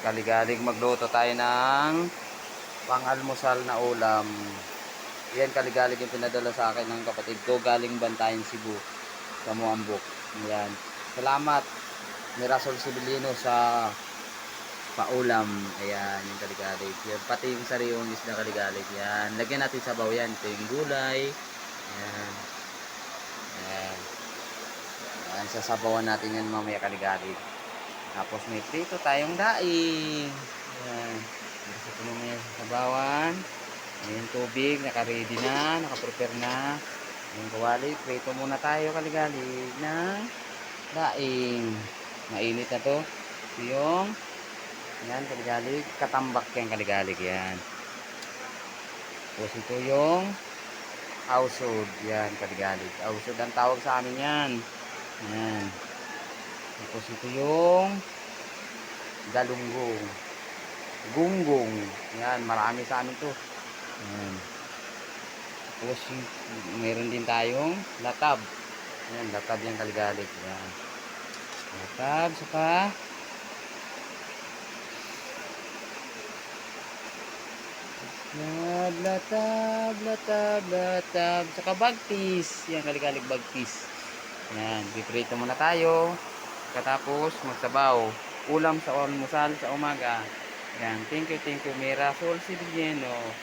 Kaligalig magluto tayo ng pang-almusal na ulam. Yan kaligalig yung pinadala sa akin ng kapatid ko galing Bantayan, Cebu. Sa Muambok. Yan. Salamat. Mirasol Sibilino sa paulam. Ayan, yung kaligalig. Yan, pati yung sariwang isda kaligalig. Yan. Lagyan natin sabaw yan. Ito yung gulay. Yan. Yan, sasabawan natin yan mamaya kaligalig. Tapos may prito tayong daing. Yan. Gusto mamaya sa sabawan. Ayan tubig, naka-ready na, naka-prepare na. Ayan kawali, prito muna tayo kaligalig ng daing. Mainit na to. Ito yung yan, kaligalig. Katambak yan kaligalig yan. Tapos ito yung ausod. Yan, kaligalig. Ausod ang tawag sa amin yan. Yan. Tapos ito yung galunggong. Gunggong. Yan, marami sa amin to. Yan. Tapos meron din tayong latab. Yan, latab yung kaligalig. Yan. Latab, saka Latab, latab, latab, latab. Saka bagtis. Yan, kaligalig bagtis. Yan, piprito muna tayo. Katapos, magsabaw. Ulam sa almusal sa umaga. Yan, thank you, thank you, Mira. Sol Sibiliano.